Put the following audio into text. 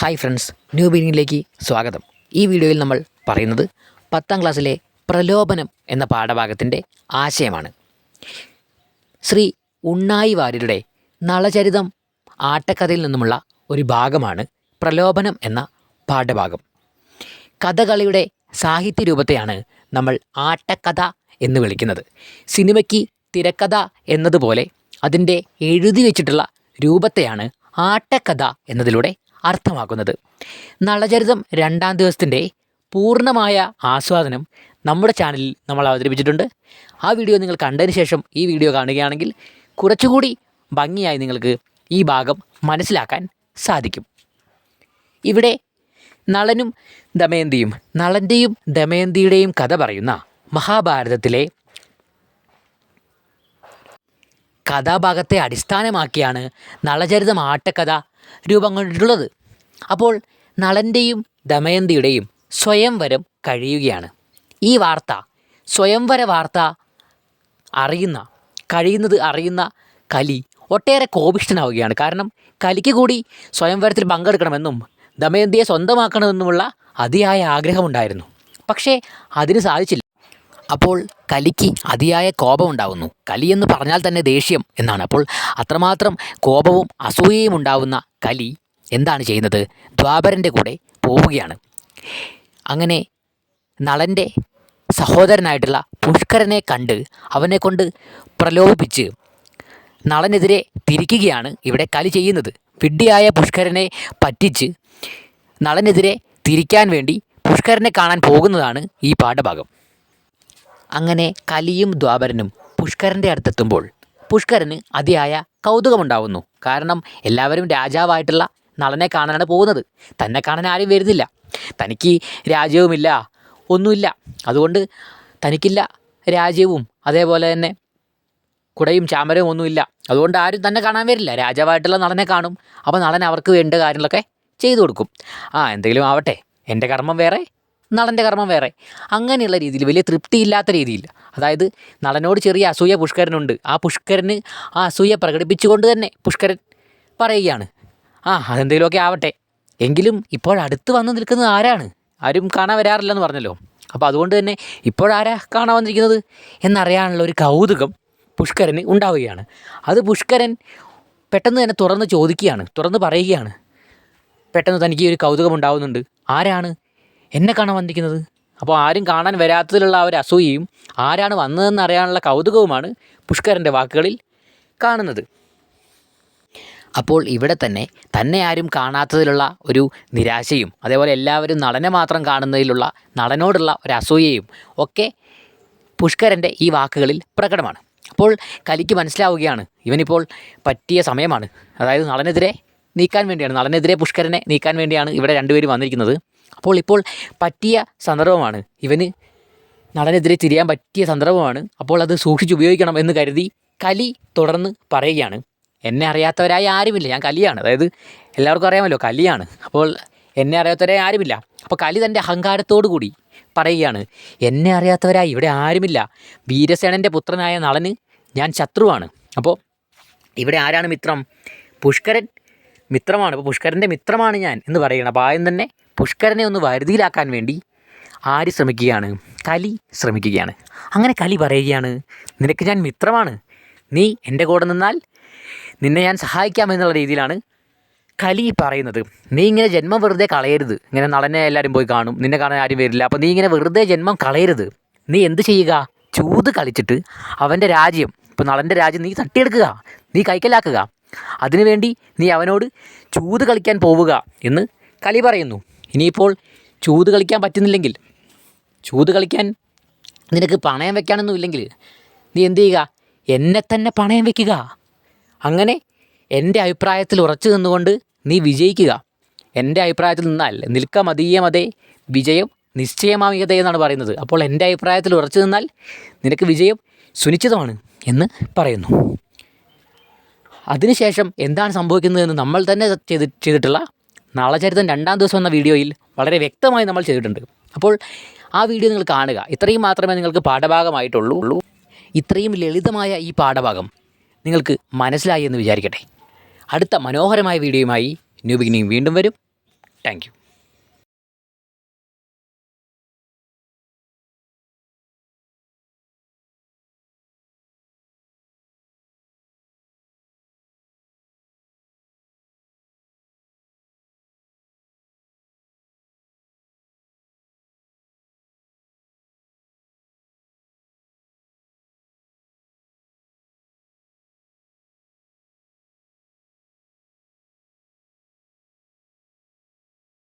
Hi friends new ബീനിങ്ങിലേക്ക് സ്വാഗതം. ഈ വീഡിയോയിൽ നമ്മൾ പറയുന്നത് പത്താം ക്ലാസ്സിലെ പ്രലോഭനം എന്ന പാഠഭാഗത്തിന്റെ ആശയമാണ്. ശ്രീ ഉണ്ണായി വാര്യരുടെ നളചരിതം ആട്ടക്കഥയിൽ നിന്നുമുള്ള ഒരു ഭാഗമാണ് പ്രലോഭനം എന്ന പാഠഭാഗം. കഥകളിയുടെ സാഹിത്യ രൂപത്തെയാണ് നമ്മൾ ആട്ടക്കഥ എന്ന് വിളിക്കുന്നത്. സിനിമയ്ക്ക് തിരക്കഥ എന്നതുപോലെ അതിന്റെ എഴുതി വെച്ചിട്ടുള്ള രൂപത്തെയാണ് ആട്ടക്കഥ എന്നതിലൂടെ അർത്ഥമാക്കുന്നത്. നളചരിതം രണ്ടാം ദിവസത്തിന്റെ പൂർണമായ ആസ്വാദനം നമ്മുടെ ചാനലിൽ നമ്മൾ അവതരിപ്പിച്ചിട്ടുണ്ട്. ആ വീഡിയോ നിങ്ങൾ കണ്ടതിന് ശേഷം ഈ വീഡിയോ കാണുകയാണെങ്കിൽ കുറച്ചുകൂടി ഭംഗിയായി നിങ്ങൾക്ക് ഈ ഭാഗം മനസ്സിലാക്കാൻ സാധിക്കും. ഇവിടെ നളനും ദമയന്തിയും നളന്റെയും ദമയന്തിയുടെയും കഥ പറയുന്ന മഹാഭാരതത്തിലെ കഥാഭാഗത്തെ അടിസ്ഥാനമാക്കിയാണ് നളചരിതം ആട്ടക്കഥ രൂപം കൊണ്ടിട്ടുള്ളത് അപ്പോൾ നളന്റെയും ദമയന്തിയുടെയും സ്വയംവരം കഴിയുകയാണ്. ഈ വാർത്ത സ്വയംവര വാർത്ത അറിയുന്ന കഴിയുന്നത് അറിയുന്ന കലി ഒട്ടേറെ കോപിഷ്ടനാവുകയാണ് കാരണം കലിക്ക് കൂടി സ്വയംവരത്തിൽ പങ്കെടുക്കണമെന്നും ദമയന്തിയെ സ്വന്തമാക്കണമെന്നുമുള്ള അതിയായ ആഗ്രഹമുണ്ടായിരുന്നു. പക്ഷേ അതിന് സാധിച്ചില്ല. അപ്പോൾ കലിക്ക് അതിയായ കോപമുണ്ടാകുന്നു കലിയെന്ന് പറഞ്ഞാൽ തന്നെ ദേഷ്യം എന്നാണ്. അപ്പോൾ അത്രമാത്രം കോപവും അസൂയയും ഉണ്ടാവുന്ന കലി എന്താണ് ചെയ്യുന്നത്? ദ്വാപരന്റെ കൂടെ പോവുകയാണ്. അങ്ങനെ നളന്റെ സഹോദരനായിട്ടുള്ള പുഷ്കരനെ കണ്ട് അവനെ കൊണ്ട് പ്രലോഭിപ്പിച്ച് നളനെതിരെ തിരിക്കുകയാണ് ഇവിടെ കലി ചെയ്യുന്നത്. വിഡ്ഢിയായ പുഷ്കരനെ പറ്റിച്ച് നളനെതിരെ തിരിക്കാൻ വേണ്ടി പുഷ്കരനെ കാണാൻ പോകുന്നതാണ് ഈ പാഠഭാഗം. അങ്ങനെ കലിയും ദ്വാപരനും പുഷ്കരന്റെ അടുത്തെത്തുമ്പോൾ പുഷ്കരന് അതിയായ കൗതുകമുണ്ടാവുന്നു. കാരണം എല്ലാവരും രാജാവായിട്ടുള്ള നളനെ കാണാനാണ് പോകുന്നത്. തന്നെ കാണാൻ ആരും വരുന്നില്ല. തനിക്ക് രാജ്യവുമില്ല ഒന്നുമില്ല. അതുകൊണ്ട് തനിക്കില്ല രാജ്യവും അതേപോലെ തന്നെ കുടയും ചാമരവും ഒന്നുമില്ല. അതുകൊണ്ട് ആരും തന്നെ കാണാൻ വരില്ല. രാജാവായിട്ടുള്ള നളനെ കാണും. അപ്പോൾ നളൻ അവർക്ക് വേണ്ട കാര്യങ്ങളൊക്കെ ചെയ്തു കൊടുക്കും. ആ എന്തെങ്കിലും ആവട്ടെ. എന്റെ കർമ്മം വേറെ. നളന്റെ കർമ്മം വേറെ. അങ്ങനെയുള്ള രീതിയിൽ വലിയ തൃപ്തിയില്ലാത്ത രീതിയിൽ. അതായത് നടനോട് ചെറിയ അസൂയ പുഷ്കരനുണ്ട്. ആ പുഷ്കരന് ആ അസൂയ പ്രകടിപ്പിച്ചുകൊണ്ട് തന്നെ പുഷ്കരൻ പറയുകയാണ്. ആ അതെന്തെങ്കിലുമൊക്കെ ആവട്ടെ. എങ്കിലും ഇപ്പോൾ അടുത്ത് വന്ന് നിൽക്കുന്നത് ആരാണ്? ആരും കാണാൻ വരാറില്ലെന്ന് പറഞ്ഞല്ലോ. അപ്പോൾ അതുകൊണ്ട് തന്നെ ഇപ്പോഴാരാ കാണാൻ വന്നിരിക്കുന്നത്? എന്നറിയാനുള്ള ഒരു കൗതുകം പുഷ്കരന് ഉണ്ടാവുകയാണ്. അത് പുഷ്കരൻ പെട്ടെന്ന് തന്നെ തുറന്ന് ചോദിക്കുകയാണ്. തുറന്ന് പറയുകയാണ്. പെട്ടെന്ന് തനിക്ക് ഒരു കൗതുകം ഉണ്ടാവുന്നുണ്ട്. ആരാണ് എന്നെ കാണാൻ വന്നിരിക്കുന്നത്? അപ്പോൾ ആരും കാണാൻ വരാത്തതിലുള്ള ആ ഒരു അസൂയയും ആരാണ് വന്നതെന്ന് അറിയാനുള്ള കൗതുകവുമാണ് പുഷ്കരന്റെ വാക്കുകളിൽ കാണുന്നത്. അപ്പോൾ ഇവിടെ തന്നെ തന്നെ ആരും കാണാത്തതിലുള്ള ഒരു നിരാശയും അതേപോലെ എല്ലാവരും നടനെ മാത്രം കാണുന്നതിലുള്ള നടനോടുള്ള ഒരു അസൂയയും ഒക്കെ പുഷ്കരന്റെ ഈ വാക്കുകളിൽ പ്രകടമാണ്. അപ്പോൾ കലിക്ക് മനസ്സിലാവുകയാണ് ഇവനിപ്പോൾ പറ്റിയ സമയമാണ്. അതായത് നടനെതിരെ നീക്കാൻ വേണ്ടിയാണ് നടനെതിരെ പുഷ്കരനെ നീക്കാൻ വേണ്ടിയാണ് ഇവിടെ രണ്ടുപേരും വന്നിരിക്കുന്നത്. അപ്പോൾ ഇപ്പോൾ പറ്റിയ സന്ദർഭമാണ്. ഇവന് നടനെതിരെ തിരിയാൻ പറ്റിയ സന്ദർഭമാണ്. അപ്പോൾ അത് സൂക്ഷിച്ച് ഉപയോഗിക്കണം എന്ന് കരുതി കലി തുടർന്ന് പറയുകയാണ്. എന്നെ അറിയാത്തവരായി ആരുമില്ല. ഞാൻ കലിയാണ്. അതായത് എല്ലാവർക്കും അറിയാമല്ലോ കലിയാണ്. അപ്പോൾ എന്നെ അറിയാത്തവരായി ആരുമില്ല. അപ്പോൾ കലി തന്റെ അഹങ്കാരത്തോടു കൂടി പറയുകയാണ് എന്നെ അറിയാത്തവരായി ഇവിടെ ആരുമില്ല. വീരസേനന്റെ പുത്രനായ നളന് ഞാൻ ശത്രുവാണ്. അപ്പോൾ ഇവിടെ ആരാണ് മിത്രം? പുഷ്കരൻ മിത്രമാണ്. അപ്പോൾ പുഷ്കരന്റെ മിത്രമാണ് ഞാൻ എന്ന് പറയുകയാണ്. അപ്പോൾ ആദ്യം തന്നെ പുഷ്കരനെ ഒന്ന് വരുതിയിലാക്കാൻ വേണ്ടി ആര് ശ്രമിക്കുകയാണ്? കലി ശ്രമിക്കുകയാണ്. അങ്ങനെ കലി പറയുകയാണ് നിനക്ക് ഞാൻ മിത്രമാണ്. നീ എന്റെ കൂടെ നിന്നാൽ നിന്നെ ഞാൻ സഹായിക്കാം എന്നുള്ള രീതിയിലാണ് കലി പറയുന്നത്. നീ ഇങ്ങനെ ജന്മം വെറുതെ കളയരുത്. ഇങ്ങനെ നടനെ എല്ലാവരും പോയി കാണും. നിന്നെ കാണാൻ ആരും വരില്ല. അപ്പോൾ നീ ഇങ്ങനെ വെറുതെ ജന്മം കളയരുത്. നീ എന്ത് ചെയ്യുക? ചൂത് കളിച്ചിട്ട് അവന്റെ രാജ്യം ഇപ്പോൾ നളന്റെ രാജ്യം നീ തട്ടിയെടുക്കുക. നീ കൈക്കലാക്കുക. അതിനുവേണ്ടി നീ അവനോട് ചൂത് കളിക്കാൻ പോവുക എന്ന് കലി പറയുന്നു. ഇനിയിപ്പോൾ ചൂത് കളിക്കാൻ പറ്റുന്നില്ലെങ്കിൽ ചൂത് കളിക്കാൻ നിനക്ക് പണയം വെക്കാനൊന്നും ഇല്ലെങ്കിൽ നീ എന്ത് ചെയ്യുക? എന്നെ തന്നെ പണയം വെക്കുക. അങ്ങനെ എന്റെ അഭിപ്രായത്തിൽ ഉറച്ചു നിന്നുകൊണ്ട് നീ വിജയിക്കുക. എന്റെ അഭിപ്രായത്തിൽ നിന്നാൽ നിൽക്ക മതീയമതേ വിജയം നിശ്ചയമാമികത എന്നാണ് പറയുന്നത്. അപ്പോൾ എന്റെ അഭിപ്രായത്തിൽ ഉറച്ചു നിന്നാൽ നിനക്ക് വിജയം സുനിശ്ചിതമാണ് എന്ന് പറയുന്നു. അതിനുശേഷം എന്താണ് സംഭവിക്കുന്നതെന്ന് നമ്മൾ തന്നെ ചെയ്ത് നളചരിതം രണ്ടാം ദിവസം എന്ന വീഡിയോയിൽ വളരെ വ്യക്തമായി നമ്മൾ ചെയ്തിട്ടുണ്ട്. അപ്പോൾ ആ വീഡിയോ നിങ്ങൾ കാണുക. ഇത്രയും മാത്രമേ നിങ്ങൾക്ക് പാഠഭാഗമായിട്ടുള്ളൂ. ഇത്രയും ലളിതമായ ഈ പാഠഭാഗം നിങ്ങൾക്ക് മനസ്സിലായി എന്ന് വിചാരിക്കട്ടെ. അടുത്ത മനോഹരമായ വീഡിയോയുമായി ന്യൂ ബിഗിനിങ് വീണ്ടും വരും. താങ്ക്